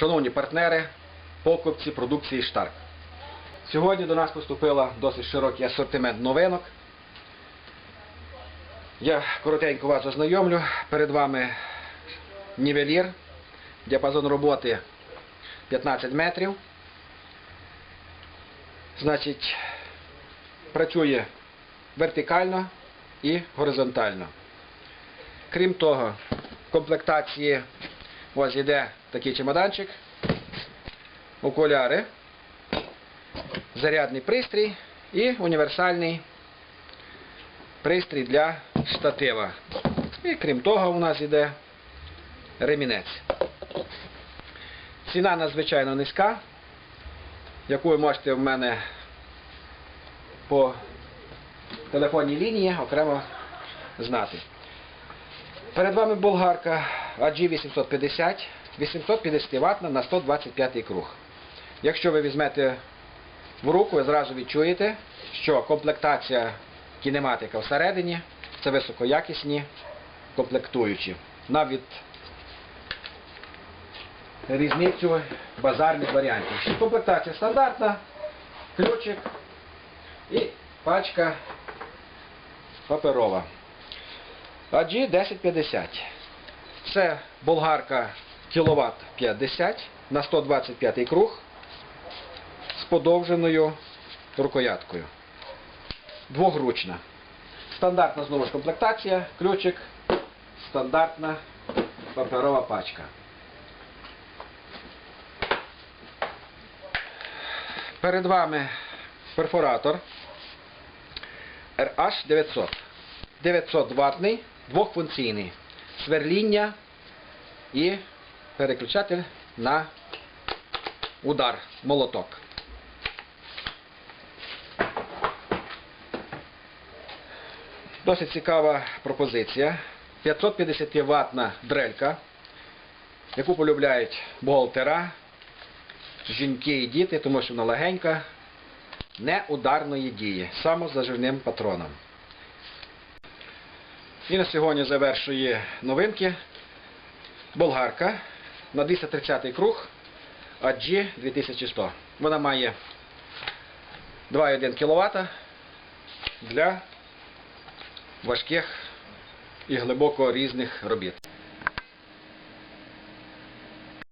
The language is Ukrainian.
Шановні партнери, покупці продукції Штарк. Сьогодні до нас поступила досить широкий асортимент новинок. Я коротенько вас ознайомлю. Перед вами нівелір, діапазон роботи 15 метрів. Значить, працює вертикально і горизонтально. Крім того, в комплектації ось йде такий чемоданчик, окуляри, зарядний пристрій і універсальний пристрій для штатива. І крім того, у нас йде ремінець. Ціна надзвичайно низька, яку ви можете в мене по телефонній лінії окремо знати. Перед вами болгарка AG850, 850 Вт на 125 круг. Якщо ви візьмете в руку, ви зразу відчуєте, що комплектація кінематика всередині це високоякісні комплектуючі. Навіть різницю базарних варіантів. Комплектація стандартна, ключик і пачка паперова. AG 1050. Це болгарка кіловат 50 на 125 круг з подовженою рукояткою. Двогручна. Стандартна знову ж комплектація, ключик, стандартна паперова пачка. Перед вами перфоратор RH900. 900 ватний, двохфункційний. Сверління і переключатель на удар, молоток. Досить цікава пропозиція. 550 ватна дрелька, яку полюбляють бухгалтера, жінки і діти, тому що вона легенька, не ударної дії, самозаживним патроном. І на сьогодні завершує новинки. Болгарка на 230 круг AG 2100. Вона має 2,1 кВт для важких і глибоко різних робіт.